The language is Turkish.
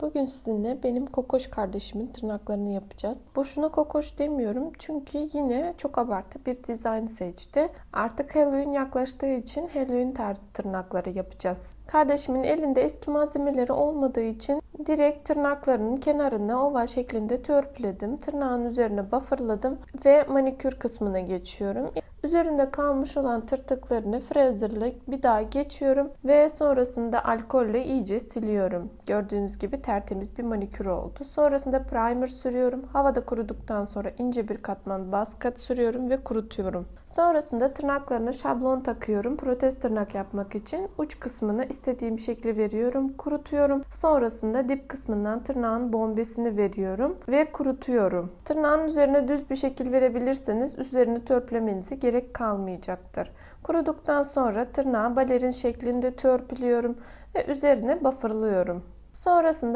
Bugün sizinle benim kokoş kardeşimin tırnaklarını yapacağız. Boşuna kokoş demiyorum çünkü yine çok abartı bir dizayn seçti. Artık Halloween yaklaştığı için Halloween tarzı tırnakları yapacağız. Kardeşimin elinde eski malzemeleri olmadığı için direkt tırnaklarının kenarına oval şeklinde törpüledim. Tırnağın üzerine bufferladım ve manikür kısmına geçiyorum. Üzerinde kalmış olan tırtıklarını frezerle bir daha geçiyorum ve sonrasında alkolle iyice siliyorum. Gördüğünüz gibi tertemiz bir manikür oldu. Sonrasında primer sürüyorum. Havada kuruduktan sonra ince bir katman baz kat sürüyorum ve kurutuyorum. Sonrasında tırnaklarına şablon takıyorum. Protez tırnak yapmak için uç kısmını istediğim şekli veriyorum. Kurutuyorum. Sonrasında dip kısmından tırnağın bombesini veriyorum ve kurutuyorum. Tırnağın üzerine düz bir şekil verebilirseniz üzerini törpülemenize gerek kalmayacaktır. Kuruduktan sonra tırnağı balerin şeklinde törpülüyorum ve üzerine bufferlıyorum. Sonrasında